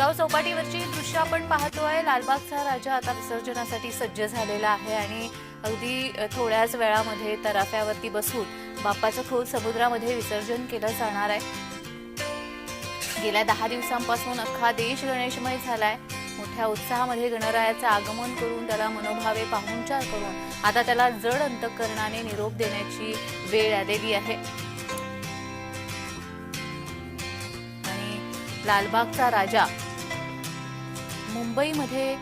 शेगाव चौपाटीवरची दृश्य आपण पाहतो आहे. लालबागचा राजा आता विसर्जनासाठी सज्ज झालेला आहे आणि अगदी थोड्याच वेळामध्ये तराफ्यावरती बसून बाप्पाचं खोल समुद्रामध्ये विसर्जन केलं जाणार आहे. गेल्या दहा दिवसांपासून अख्खा देश गणेशमय झालाय. मोठ्या उत्साहामध्ये गणरायाचं आगमन करून त्याला मनोभावे पाहुणचार करून आता त्याला जड अंतकरणाने निरोप देण्याची वेळ आलेली आहे. आणि लालबागचा राजा मुंबईमध्ये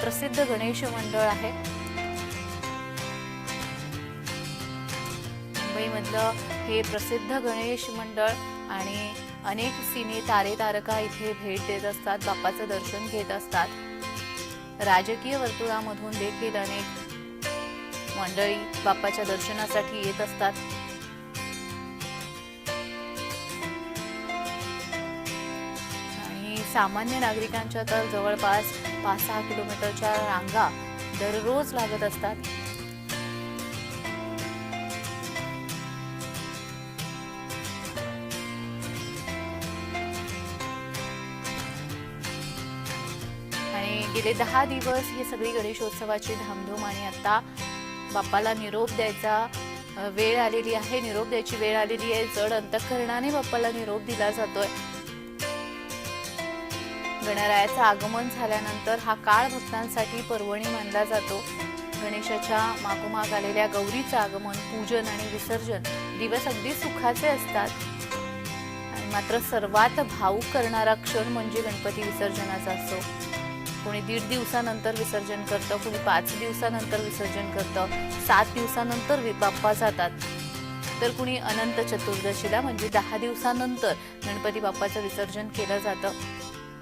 प्रसिद्ध गणेश मंडळ आहे. मुंबईमधलं हे प्रसिद्ध गणेश मंडळ आणि अनेक सिने तारे तारका इथे भेट देत असतात बाप्पाचं दर्शन घेत असतात. राजकीय वर्तुळामधून देखील अनेक मंडळी बाप्पाच्या दर्शनासाठी येत असतात. सामान्य नागरिकांच्या तर जवळपास पाच सहा किलोमीटरच्या रांगा दररोज लागत असतात. आणि गेले दहा दिवस ही सगळी गणेशोत्सवाची धामधूम आणि आता बाप्पाला निरोप द्यायचा वेळ आलेली आहे. निरोप द्यायची वेळ आलेली आहे. जड अंतःकरणाने बाप्पाला निरोप दिला जातोय. गणरायाचं आगमन झाल्यानंतर हा काळ भक्तांसाठी पर्वणी मानला जातो. गणेशाच्या मागोमाग आलेल्या गौरीचं आगमन पूजन आणि विसर्जन दिवस अगदी सुखाचे असतात. आणि मात्र सर्वात भाऊक करणारा क्षण म्हणजे गणपती विसर्जनाचा असतो. कोणी दीड दिवसानंतर विसर्जन करतं कोणी पाच दिवसानंतर विसर्जन करतं सात दिवसानंतर वि- बाप्पा जातात. तर कुणी अनंत चतुर्दशीला म्हणजे दहा दिवसानंतर गणपती बाप्पाचं विसर्जन केलं जातं.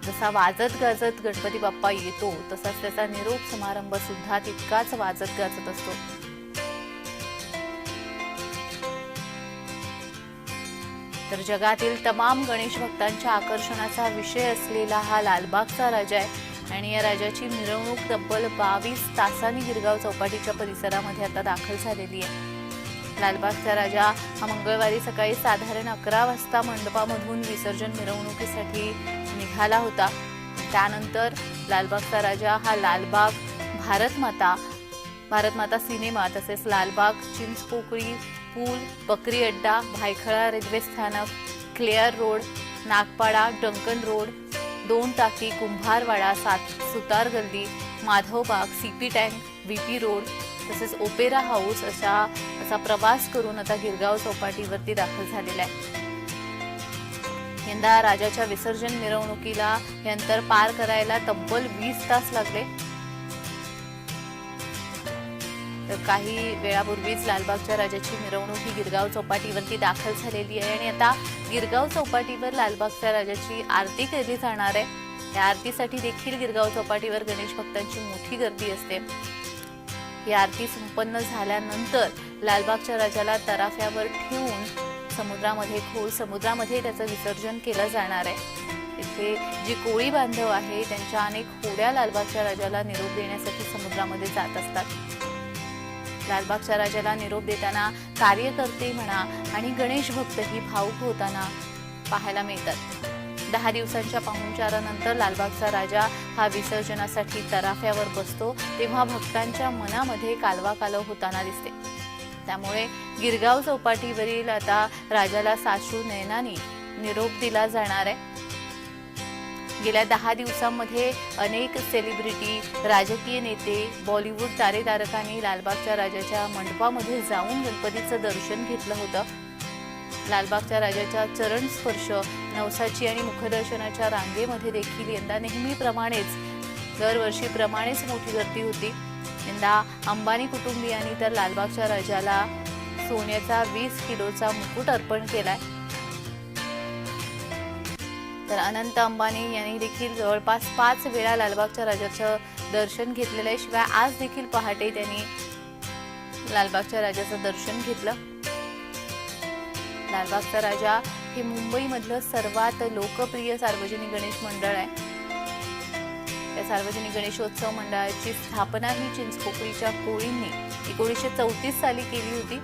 जसा वाजत गाजत गणपती बाप्पा येतो तसाच त्याचा निरोप समारंभ सुद्धा तितकाच वाजत गाजत असतो. तर जगातील तमाम गणेश भक्तांच्या आकर्षणाचा विषय असलेला हा लालबागचा राजा आहे आणि या राजाची मिरवणूक तब्बल बावीस तासांनी गिरगाव चौपाटीच्या परिसरामध्ये आता दाखल झालेली आहे. लालबागचा राजा हा मंगळवारी सकाळी साधारण अकरा वाजता मंडपामधून विसर्जन मिरवणुकीसाठी निघाला होता. त्यानंतर लालबागचा राजा हा लालबाग भारतमाता भारतमाता सिनेमा तसेच लालबाग चिंचपोकळी पूल बकरी अड्डा भायखळा रेल्वे स्थानक Clare road Nagpada Duncan road Don Taki Kumbharwada सात Sutar Galli Madhavbaug CP tank VP road तसेच ओपेरा हाऊस अशा असा प्रवास करून आता गिरगाव चौपाटीवरती दाखल झालेला आहे. यंदा राजाच्या विसर्जन मिरवणुकीला हे अंतर पार करायला तब्बल वीस तास लागले. तर काही वेळापूर्वीच लालबागच्या राजाची मिरवणूक ही गिरगाव चौपाटीवरती दाखल झालेली आहे आणि आता गिरगाव चौपाटीवर लालबागच्या राजाची आरती केली जाणार आहे. या आरतीसाठी देखील गिरगाव चौपाटीवर गणेश भक्तांची मोठी गर्दी असते. ही आरती संपन्न झाल्यानंतर लालबागच्या राजाला तराफ्यावर ठेवून समुद्रामध्ये खोल समुद्रामध्ये त्याचं विसर्जन केलं जाणार आहे. इथे जी कोळी बांधव आहे त्यांच्या अनेक होड्या लालबागच्या राजाला निरोप देण्यासाठी समुद्रामध्ये जात असतात. लालबागच्या राजाला निरोप देताना कार्यकर्ते म्हणा आणि गणेश भक्तही भाऊक होताना पाहायला मिळतात. दहा दिवसांच्या पाहुणचारानंतर लालबागचा राजा हा विसर्जनासाठी तराफ्यावर बसतो तेव्हा भक्तांच्या मनामध्ये कालवा कालव होताना दिसते. त्यामुळे गिरगाव चौपाटीवरील आता राजाला सासू नयनानी निरोप दिला जाणार आहे. गेल्या दहा दिवसांमध्ये अनेक सेलिब्रिटी राजकीय नेते बॉलिवूड तारेतारकांनी लालबागच्या राजाच्या मंडपामध्ये जाऊन गणपतीचं दर्शन घेतलं होतं. लालबागच्या राजाच्या चरण स्पर्श नवसाची आणि मुखदर्शनाच्या रांगेमध्ये देखील यंदा नेहमीप्रमाणेच दरवर्षीप्रमाणेच मोठी गर्दी होती. यंदा अंबानी कुटुंबियांनी तर लालबागच्या राजाला सोन्याचा वीस किलोचा मुकुट अर्पण केलाय. तर अनंत अंबानी यांनी देखील जवळपास पाच वेळा लालबागच्या राजाचं दर्शन घेतलेलं आहे. शिवाय आज देखील पहाटे त्यांनी लालबागच्या राजाचं दर्शन घेतलं. लालबागचा राजा हे मुंबईमधलं सर्वात लोकप्रिय सार्वजनिक गणेश मंडळ आहे. या सार्वजनिक गणेशोत्सव मंडळाची स्थापना ही चिंचपोकळीच्या कोळींनी एकोणीसशे चौतीस साली केली होती.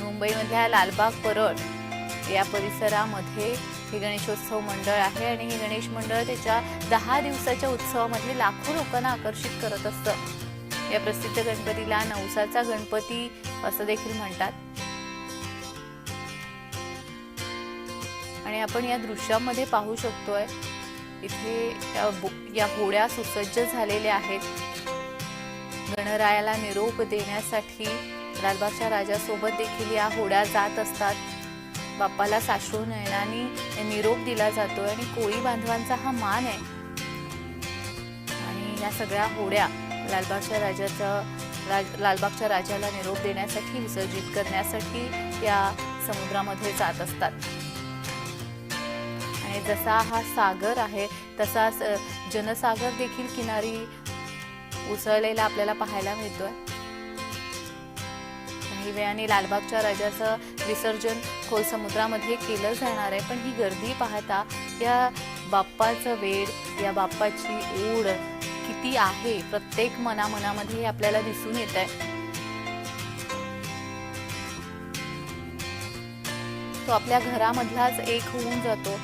मुंबईमधल्या लालबाग परळ या परिसरामध्ये हे गणेशोत्सव मंडळ आहे आणि हे गणेश मंडळ त्याच्या दहा दिवसाच्या उत्सवामध्ये लाखो लोकांना आकर्षित करत असतं. या प्रसिद्ध गणपतीला नवसाचा गणपती असं देखील म्हणतात. आणि आपण या दृश्यामध्ये पाहू शकतोय इथे या बो- या होड्या सुसज्ज झालेल्या आहेत. गणरायाला निरोप देण्यासाठी लालबागच्या राजासोबत देखील या होड्या जात असतात. बाप्पाला साश्रू नयनाने निरोप दिला जातोय आणि कोळी बांधवांचा हा मान आहे. आणि या सगळ्या होड्या लालबागच्या राजाचा राज लालबागच्या राजाला निरोप देण्यासाठी विसर्जित करण्यासाठी या समुद्रामध्ये जात असतात. जसा हा सागर आहे तसाच जनसागर देखील किनारी उसळलेला आपल्याला पाहायला मिळतोय. काही वेळाने लालबागच्या राजाचं विसर्जन खोल समुद्रामध्ये केलं जाणार आहे पण ही गर्दी पाहता या बाप्पाचं वेळ या बाप्पाची ओढ किती आहे प्रत्येक मनामनामध्ये हे आपल्याला दिसून येत आहे. तो आपल्या घरामधलाच एक होऊन जातो.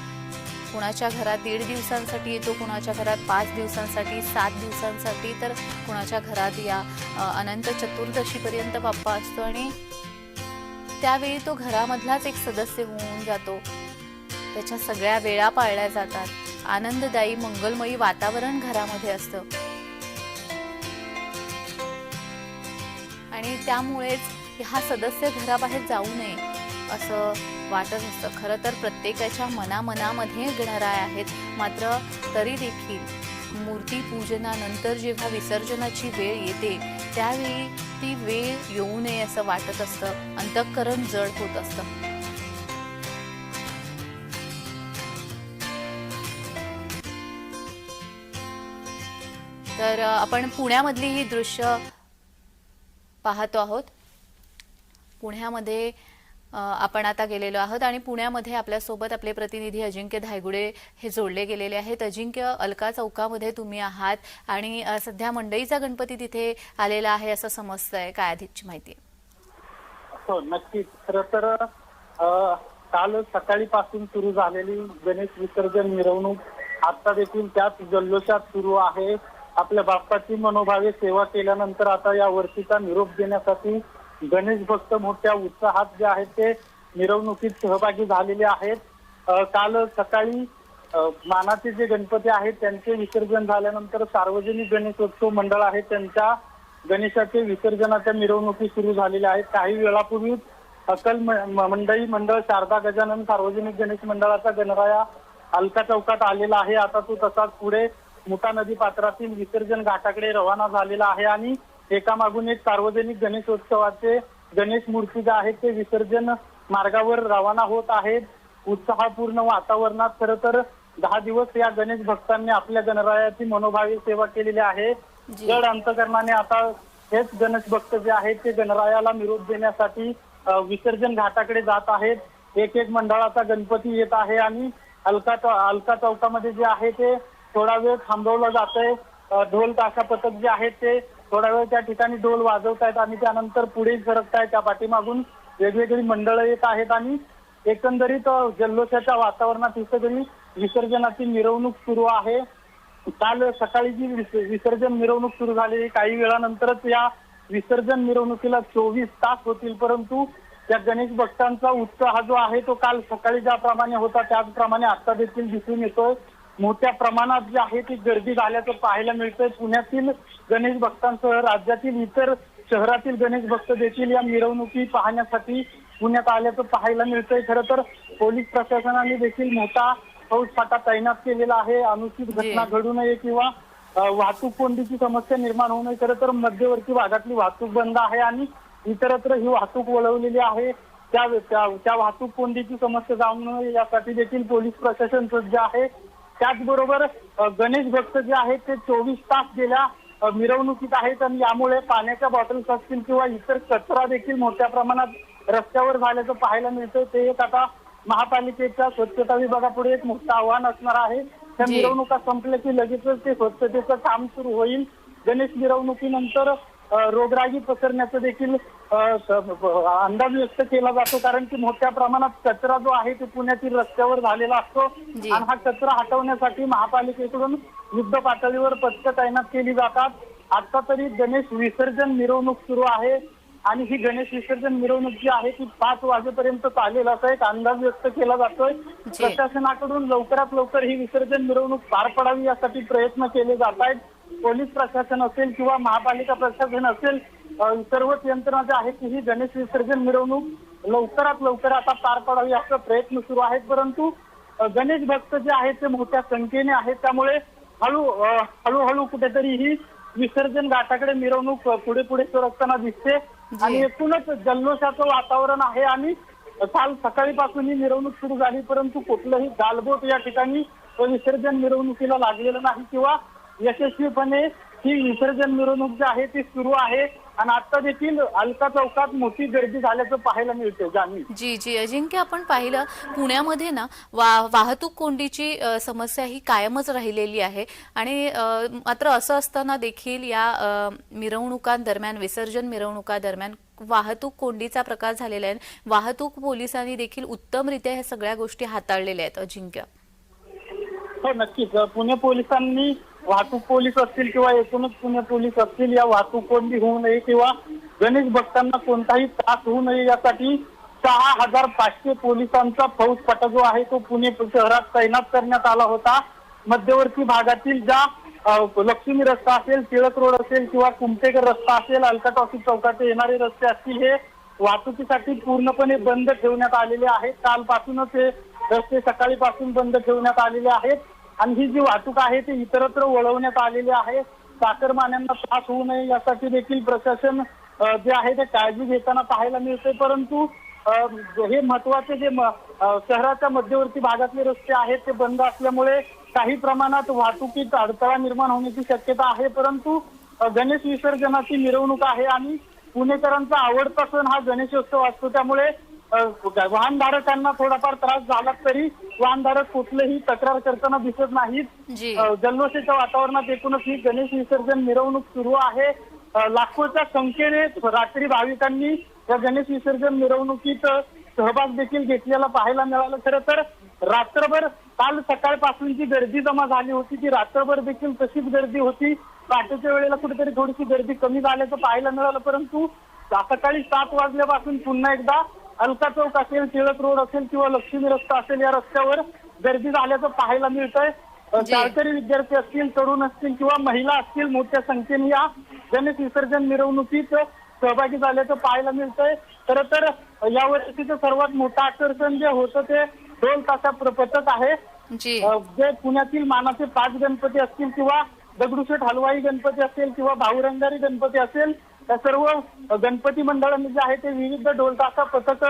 कुणाच्या घरात दीड दिवसांसाठी येतो कुणाच्या घरात पाच दिवसांसाठी सात दिवसांसाठी तर कुणाच्या घरात या अनंत चतुर्दशीपर्यंत बाप्पा असतो आणि त्यावेळी तो घरामधलाच एक सदस्य होऊन जातो. त्याच्या सगळ्या वेळा पाळल्या जातात. आनंददायी मंगलमयी वातावरण घरामध्ये असतं. आणि त्यामुळेच हा सदस्य घराबाहेर जाऊ नये असं वाटत असतं. खरं तर प्रत्येकाच्या मनामनामध्ये गणराय आहेत. मात्र तरी देखील मूर्ती पूजनानंतर जेव्हा विसर्जनाची वेळ येते त्यावेळी ती वेळ येऊ नये असं वाटत असतं. अंतःकरण जड होत असतं. तर आपण पुण्यामधली ही दृश्य पाहतो आहोत. पुण्यामध्ये आपण आता गेलेलो आहोत आणि पुण्यामध्ये आपल्यासोबत आपले प्रतिनिधी अजिंक्य धायगुडे हे जोडले गेलेले आहेत. अजिंक्य अलका चौकामध्ये तुम्ही आहात आणि सध्या मंडईचा गणपती तिथे आलेला आहे असं समजतंय. काय अधिकची माहिती? आहे? हो नक्कीच. खर तर अ, काल सकाळीपासून सुरू झालेली गणेश विसर्जन मिरवणूक आता देखील त्याच जल्लोषात सुरू आहे. आपल्या बाप्पाची मनोभावे सेवा केल्यानंतर आता या वर्षीचा निरोप देण्यासाठी गणेश भक्त मोठ्या उत्साहात जे आहेत ते मिरवणुकीत सहभागी झालेले आहेत. काल सकाळी मानाचे जे गणपती आहेत त्यांचे विसर्जन झाल्यानंतर सार्वजनिक गणेशोत्सव मंडळ आहे त्यांच्या गणेशाचे विसर्जनाच्या मिरवणुकी सुरू झालेल्या आहेत. काही वेळापूर्वी अकल म- मंडई मंडळ शारदा गजानन सार्वजनिक गणेश मंडळाचा गणराया अलका चौकात आलेला आहे. आता तो तसाच पुढे मुठा नदी पात्रातील विसर्जन घाटाकडे रवाना झालेला आहे आणि एकामागून एक सार्वजनिक गणेशोत्सवाचे गणेश मूर्ती जे आहेत ते विसर्जन मार्गावर रवाना होत आहेत. उत्साहपूर्ण वातावरणात खरं तर दहा दिवस या गणेश भक्तांनी आपल्या गणरायाची मनोभावी सेवा केलेली आहे. जड अंतकरणाने आता हेच गणेश भक्त जे आहेत ते गणरायाला निरोप देण्यासाठी विसर्जन घाटाकडे जात आहेत. एक एक मंडळाचा गणपती येत आहे आणि अलका अलका चौकामध्ये जे आहे ते थोडा वेळ थांबवलं जात आहे ढोल ताशा पथक जे आहेत ते थोडा वेळ त्या ठिकाणी ढोल वाजवतायत आणि त्यानंतर पुढे सरकतायत त्या पाठीमागून. वेगवेगळी मंडळं येत आहेत आणि एकंदरीत जल्लोषाच्या वातावरणात तरी विसर्जनाची मिरवणूक सुरू आहे. काल सकाळी जी विसर्जन मिरवणूक सुरू झाली काही वेळानंतरच या विसर्जन मिरवणुकीला चोवीस तास होतील परंतु त्या गणेश भक्तांचा उत्साह जो आहे तो काल सकाळी ज्याप्रमाणे होता त्याचप्रमाणे आता देखील दिसून येतोय. मोठ्या प्रमाणात जी आहे ती गर्दी झाल्याचं पाहायला मिळतंय. पुण्यातील गणेश भक्तांसह राज्यातील इतर शहरातील गणेश भक्त देखील या मिरवणुकी पाहण्यासाठी पुण्यात आल्याचं पाहायला मिळतंय. खरं तर पोलीस प्रशासनाने देखील मोठा फौजफाटा तैनात केलेला आहे. अनुचित घटना घडू नये किंवा वाहतूक कोंडीची समस्या निर्माण होऊ नये. खरं तर मध्यवर्ती भागातली वाहतूक बंद आहे आणि इतरत्र ही वाहतूक वळवलेली आहे. त्या त्या त्या वाहतूक कोंडीची समस्या जाऊ नये यासाठी देखील पोलीस प्रशासन सज्ज आहे. त्याचबरोबर गणेश भक्त जे आहेत ते चोवीस तास गेल्या मिरवणुकीत आहेत आणि यामुळे पाण्याच्या बॉटल्स असतील किंवा इतर कचरा देखील मोठ्या प्रमाणात रस्त्यावर झाल्याचं पाहायला मिळतं ते एक आता महापालिकेच्या स्वच्छता विभागापुढे एक मोठं आव्हान असणार आहे. त्या. मिरवणुका संपल्या की लगेचच ते स्वच्छतेचं काम सुरू होईल. गणेश मिरवणुकीनंतर रोगराई पसरण्याचा देखील अंदाज व्यक्त केला जातो. कारण की मोठ्या प्रमाणात कचरा जो आहे ते पुण्यातील रस्त्यावर झालेला असतो. आणि हा कचरा हटवण्यासाठी महापालिकेकडून युद्ध पातळीवर पथकं तैनात केली जातात. आता तरी गणेश विसर्जन मिरवणूक सुरू आहे. आणि ही गणेश विसर्जन मिरवणूक जी आहे ती पाच वाजेपर्यंत चालेल असा एक अंदाज व्यक्त केला जातोय. प्रशासनाकडून लवकरात लवकर ही विसर्जन मिरवणूक पार पडावी यासाठी प्रयत्न केले जात आहेत. पोलीस प्रशासन असेल किंवा महापालिका प्रशासन असेल सर्वच यंत्रणा ज्या आहेत ही गणेश विसर्जन मिरवणूक लवकरात लवकर आता पार पडावी असा प्रयत्न सुरू आहेत. परंतु गणेश भक्त जे आहेत ते मोठ्या संख्येने आहेत. त्यामुळे हळू हळूहळू कुठेतरी ही विसर्जन घाटाकडे मिरवणूक पुढे पुढे सरकताना दिसते. आणि एकूणच जल्लोषाचं वातावरण आहे आणि काल सकाळीपासून ही मिरवणूक सुरू झाली. परंतु कुठलंही गालबोट या ठिकाणी विसर्जन मिरवणुकीला लागलेलं नाही किंवा यशस्वीपणे ही विसर्जन मिरवणूक जी आहे ती सुरू आहे आणि आता देखील अलका चौकात मोठी गर्दी झाल्याचं पाहायला मिळते जाणवी जी जी. अजिंक्य आपण पाहिलं पुण्यामध्ये ना वा वाहतूक कोंडीची अ, समस्या ही कायमच राहिलेली आहे. आणि अ, मात्र असं असताना देखील या अ, मिरवणुकांदरम्यान विसर्जन मिरवणुकादरम्यान वाहतूक कोंडीचा प्रकार झालेला आहे. वाहतूक पोलिसांनी देखील उत्तमरित्या ह्या सगळ्या गोष्टी हाताळलेल्या आहेत अजिंक्य. हो नक्कीच. पुणे पोलिसांनी वाहतूक पोलीस असतील किंवा एकूणच पुणे पोलीस असतील या वाहतूक कोंडी होऊ नये किंवा गणेश भक्तांना कोणताही त्रास होऊ नये यासाठी सहा हजार पाचशे पोलिसांचा फौज जो आहे. तो पुणे शहरात तैनात करण्यात आला होता. मध्यवर्ती भागातील ज्या लक्ष्मी रस्ता असेल टिळक रोड असेल किंवा कुमटेकर रस्ता असेल अलका टॉफी चौकाचे येणारे रस्ते असतील हे वाहतुकीसाठी पूर्णपणे बंद ठेवण्यात आलेले आहेत. कालपासूनच हे रस्ते सकाळीपासून बंद ठेवण्यात आलेले आहेत. आणि ही जी वाहतूक आहे ती इतरत्र वळवण्यात आलेली आहे. चाकरमान्यांना त्रास होऊ नये यासाठी देखील प्रशासन जे आहे ते काळजी घेताना पाहायला मिळते. परंतु हे महत्त्वाचे जे शहराच्या मध्यवर्ती भागातले रस्ते आहेत ते बंद असल्यामुळे काही प्रमाणात वाहतुकीत अडथळा निर्माण होण्याची शक्यता आहे. परंतु गणेश विसर्जनाची मिरवणूक आहे आणि पुणेकरांचा आवडता सण हा गणेशोत्सव असतो. त्यामुळे वाहनधारकांना थोडाफार त्रास झाला तरी वाहनधारक कुठलेही तक्रार करताना दिसत नाहीत. जल्लोषाच्या वातावरणात एकूणच ही गणेश विसर्जन मिरवणूक सुरू आहे. लाखोच्या संख्येने रात्री भाविकांनी या गणेश विसर्जन मिरवणुकीत सहभाग देखील घेतलेला पाहायला मिळालं. खरं तर रात्रभर काल सकाळपासून जी गर्दी जमा झाली होती. ती रात्रभर देखील तशीच गर्दी होती. पहाटेच्या वेळेला कुठेतरी थोडीशी गर्दी कमी झाल्याचं पाहायला मिळालं. परंतु सकाळी सात वाजल्यापासून पुन्हा एकदा अलका चौक असेल टिळक रोड असेल किंवा लक्ष्मी रस्ता असेल या रस्त्यावर गर्दी झाल्याचं पाहायला मिळतंय. शाळकरी विद्यार्थी असतील तरुण असतील किंवा महिला असतील मोठ्या संख्येने या गणेश विसर्जन मिरवणुकीत सहभागी झाल्याचं पाहायला मिळतंय. खरं तर या वर्षीचं सर्वात मोठं आकर्षण जे होतं ते ढोल ताशा प्र- पथक आहे. जे पुण्यातील मानाचे पाच गणपती असतील किंवा दगडूशेठ हलवाई गणपती असेल किंवा भाऊरंगारी गणपती असेल त्या सर्व गणपती मंडळांनी जे आहे ते विविध ढोल ताशा पथक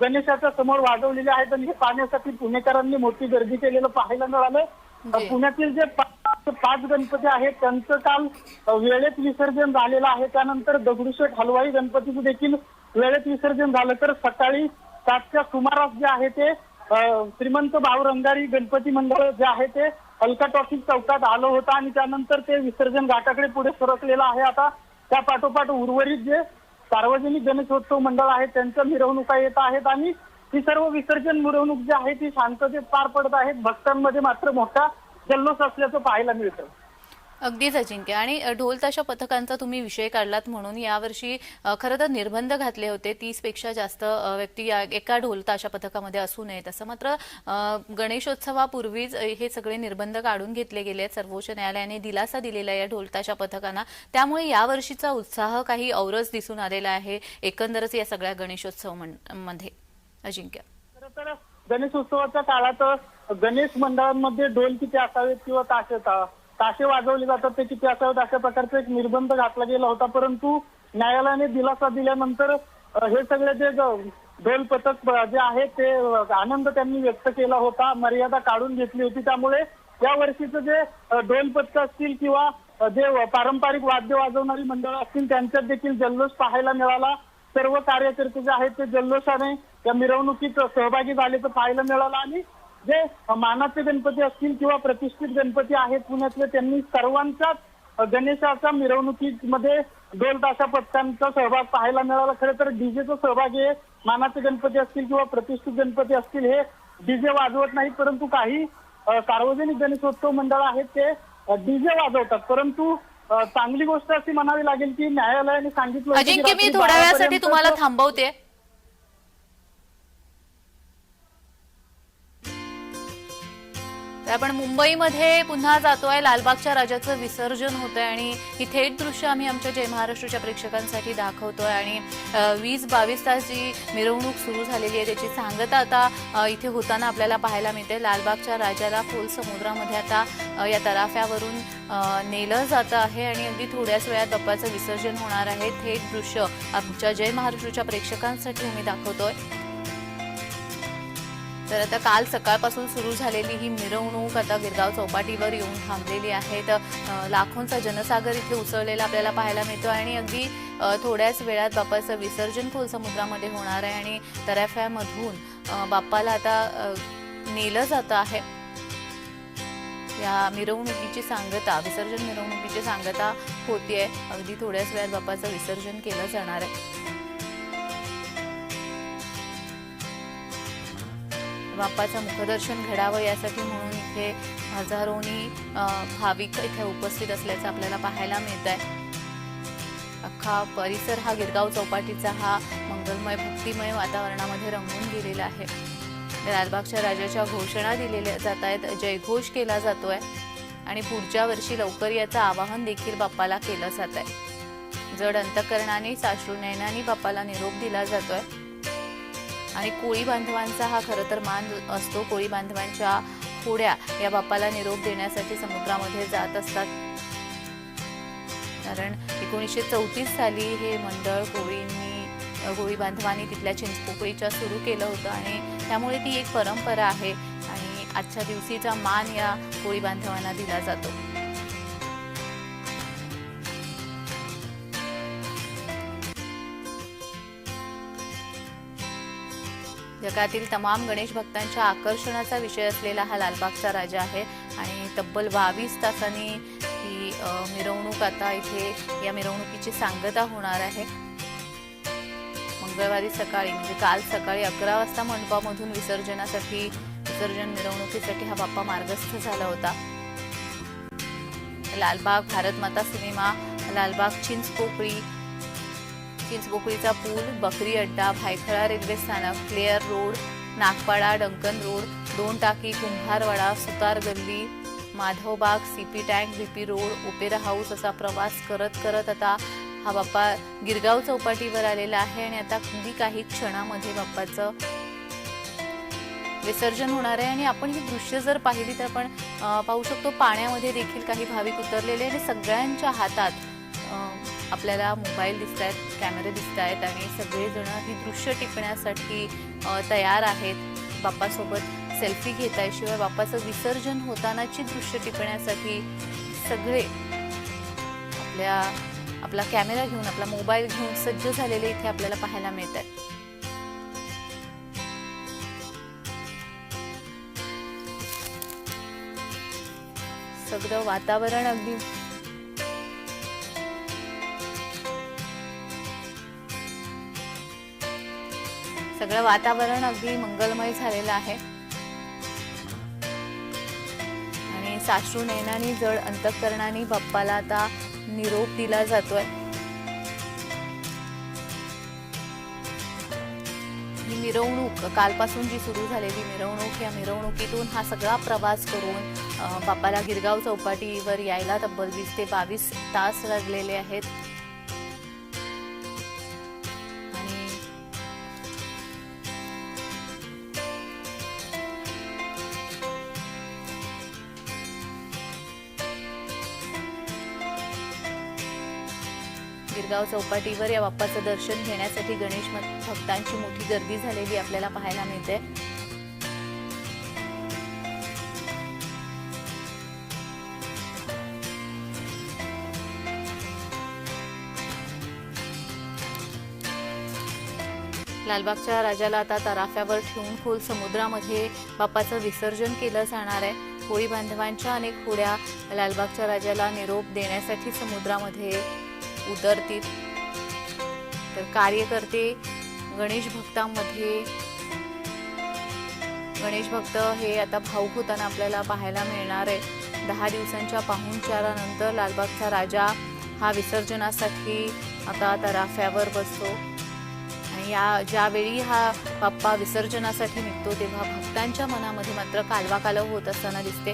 गणेशाच्या समोर वाजवलेले आहेत आणि हे पाहण्यासाठी पुणेकरांनी मोठी गर्दी केलेलं पाहायला मिळालं. पुण्यातील जे पाच गणपती आहेत त्यांचं काल वेळेत विसर्जन झालेलं आहे. त्यानंतर दगडूशेठ हलवाई गणपतीचं देखील वेळेत विसर्जन झालं. तर सकाळी सातच्या सुमारास जे आहे ते श्रीमंत भाऊ रंगारी गणपती मंडळ जे आहे ते अलका टॉकीज चौकात आलं होतं आणि त्यानंतर ते विसर्जन घाटाकडे पुढे सरकलेलं आहे. आता त्या पाठोपाठ उर्वरित जे सार्वजनिक गणेशोत्सव मंडळ आहे त्यांच्या मिरवणुका येत आहेत आणि ही सर्व विसर्जन मिरवणूक जी आहे ती शांततेत पार पडत आहेत. भक्तांमध्ये मात्र मोठा जल्लोष असल्याचं पाहायला मिळतं. अगदीच अजिंक्य. आणि ढोल ताशा पथकांचा तुम्ही विषय काढलात म्हणून यावर्षी खरं तर निर्बंध घातले होते. तीसपेक्षा जास्त व्यक्ती एका ढोल ताशा पथकामध्ये असू नयेत. असं मात्र गणेशोत्सवापूर्वीच हे सगळे निर्बंध काढून घेतले गेले आहेत. सर्वोच्च न्यायालयाने दिलासा दिलेला आहे या ढोल ताशा पथकांना. त्यामुळे यावर्षीचा उत्साह काही औरच दिसून आलेला आहे एकंदरच या सगळ्या गणेशोत्सवमध्ये. अजिंक्य. तर गणेशोत्सवाच्या काळात गणेश मंडळांमध्ये ढोल किती असावेत किंवा ताशे ताशे वाजवले जातात ते किती अशा प्रकारचा एक निर्बंध घातला गेला होता. परंतु न्यायालयाने दिलासा दिल्यानंतर हे सगळे जे ढोल पथक जे आहे ते आनंद त्यांनी व्यक्त केला होता. मर्यादा काढून घेतली होती. त्यामुळे या वर्षीचं जे ढोल पथक असतील किंवा जे पारंपरिक वाद्य वाजवणारी मंडळ असतील त्यांच्यात देखील जल्लोष पाहायला मिळाला. सर्व कार्यकर्ते जे आहेत ते जल्लोषाने या मिरवणुकीत सहभागी झाल्याचं पाहायला मिळालं आणि जे मानाचे गणपती असतील किंवा प्रतिष्ठित गणपती आहेत पुण्यातले त्यांनी सर्वांच्याच गणेशाच्या मिरवणुकीमध्ये ढोल ताशा पथकांचा सहभाग पाहायला मिळाला. खरं तर डीजेचा सहभाग हे मानाचे गणपती असतील किंवा प्रतिष्ठित गणपती असतील हे डीजे वाजवत नाहीत परंतु काही सार्वजनिक गणेशोत्सव मंडळ आहेत ते डीजे वाजवतात. परंतु चांगली गोष्ट अशी म्हणावी लागेल की न्यायालयाने सांगितलं अजिंक्य मी थोड्या वेळासाठी 12 तुम्हाला थांबवते. तर आपण मुंबईमध्ये पुन्हा जातोय. लालबागच्या राजाचं विसर्जन होतंय आणि ही थेट दृश्य आम्ही आमच्या जय महाराष्ट्राच्या प्रेक्षकांसाठी दाखवतोय. आणि वीस बावीस तास जी मिरवणूक सुरू झालेली आहे त्याची सांगता आता इथे होताना आपल्याला पाहायला मिळते लालबागच्या राजाला खोल समुद्रामध्ये आता या तराफ्यावरून नेलं जातं आहे आणि अगदी थोड्याच वेळात बाप्पाचं विसर्जन होणार आहे. थेट दृश्य आमच्या जय महाराष्ट्राच्या प्रेक्षकांसाठी आम्ही दाखवतोय. तर आता काल सकाळपासून सुरू झालेली ही मिरवणूक आता गिरगाव चौपाटीवर येऊन थांबलेली आहे. तर लाखोंचा जनसागर इथे उसळलेला आपल्याला पाहायला मिळतो आणि अगदी थोड्याच वेळात बाप्पाचं विसर्जन खोल समुद्रामध्ये होणार आहे आणि तराफ्यामधून बाप्पाला आता नेलं जातं आहे. या मिरवणुकीची सांगता विसर्जन मिरवणुकीची सांगता होतीये. अगदी थोड्याच वेळात बाप्पाचं विसर्जन केलं जाणार आहे. बाप्पाचं मुखदर्शन घडावं यासाठी म्हणून इथे हजारोनी भाविक इथे उपस्थित असल्याचं आपल्याला पाहायला मिळत आहे अख्खा परिसर हा गिरगाव चौपाटीचा हा मंगलमय भक्तिमय वातावरणामध्ये रंगून गेलेला आहे. लालबागच्या राजाच्या घोषणा दिलेल्या जात आहेत जयघोष केला जातोय आणि पुढच्या वर्षी लवकर याचं आवाहन देखील बाप्पाला केलं जात आहे जड अंतकरणाने साश्रू नयनाने बाप्पाला निरोप दिला जातोय. आणि कोळी बांधवांचा हा खरं तर मान असतो. कोळी बांधवांच्या होड्या या बापाला निरोप देण्यासाठी समुद्रामध्ये जात असतात. कारण एकोणीसशे चौतीस साली हे मंडळ कोळींनी कोळी बांधवांनी तिथल्या चिंचपोकळीच्या सुरू केलं होतं आणि त्यामुळे ती एक परंपरा आहे. आणि आजच्या दिवशीचा मान या कोळी बांधवांना दिला जातो. जगातील तमाम गणेश भक्तांच्या आकर्षणाचा विषय असलेला हा लालबागचा राजा आहे. आणि तब्बल बावीस तासांनी ही मिरवणूक आता इथे या मिरवणुकीची सांगता होणार आहे. मंगळवारी सकाळी म्हणजे काल सकाळी अकरा वाजता मंडपामधून विसर्जनासाठी विसर्जन मिरवणुकीसाठी हा बाप्पा मार्गस्थ झाला होता. लालबाग भारत माता सिनेमा लालबाग चिंचपोकळी चिंचपोकळीचा पूल बकरी अड्डा भायखळा रेल्वे स्थानक Clare road Nagpada Duncan road दोन टाकी Kumbharwada Sutar Galli Madhavbaug CP tank VP road opera house असा प्रवास करत करत आता हा बाप्पा गिरगाव चौपाटीवर आलेला आहे आणि आता अगदी काही क्षणामध्ये बाप्पाचं विसर्जन होणार आहे. आणि आपण ही दृश्य जर पाहिली तर आपण पाहू शकतो पाण्यामध्ये देखील काही भाविक उतरलेले आणि सगळ्यांच्या हातात आपल्याला मोबाईल दिसत आहेत कॅमेरे दिसत आहेत आणि सगळेजण ही दृश्य टिपण्यासाठी तयार आहेत. बाप्पासोबत सेल्फी घेत आहे शिवाय बाप्पाचं विसर्जन होतानाची दृश्य टिपण्यासाठी सगळे आपल्या आपला कॅमेरा घेऊन आपला मोबाईल घेऊन सज्ज झालेले इथे आपल्याला पाहायला मिळत आहेत सगळं वातावरण अगदी सगळं वातावरण अगदी मंगलमय झालेलं आहे. आणि साश्रू नयनानी जड अंतकरणाने बाप्पाला आता निरोप दिला जातोय. ही मिरवणूक कालपासून जी सुरू झालेली मिरवणूक या मिरवणुकीतून हा सगळा प्रवास करून बाप्पाला गिरगाव चौपाटीवर यायला तब्बल वीस ते बावीस तास लागलेले आहेत. गिरगाव चौपाटीवर या बाप्पाचं दर्शन घेण्यासाठी गणेश भक्तांची मोठी गर्दी झालेली आपल्याला पाहायला मिळते. लालबागच्या राजाला आता तराफ्यावर ठेवून खोल समुद्रामध्ये बाप्पाचं विसर्जन केलं जाणार आहे. होळी बांधवांच्या अनेक होड्या लालबागच्या राजाला निरोप देण्यासाठी समुद्रामध्ये उतरतील तर कार्यकर्ते गणेश भक्तांमध्ये गणेश भक्त हे आता भाऊक होताना आपल्याला पाहायला मिळणार आहे दहा दिवसांच्या पाहुणचारानंतर लालबागचा राजा हा विसर्जनासाठी आता तराफ्यावर बसतो. आणि या ज्यावेळी हा बाप्पा विसर्जनासाठी निघतो तेव्हा भक्तांच्या मनामध्ये मात्र कालवाकालव होत असताना दिसते.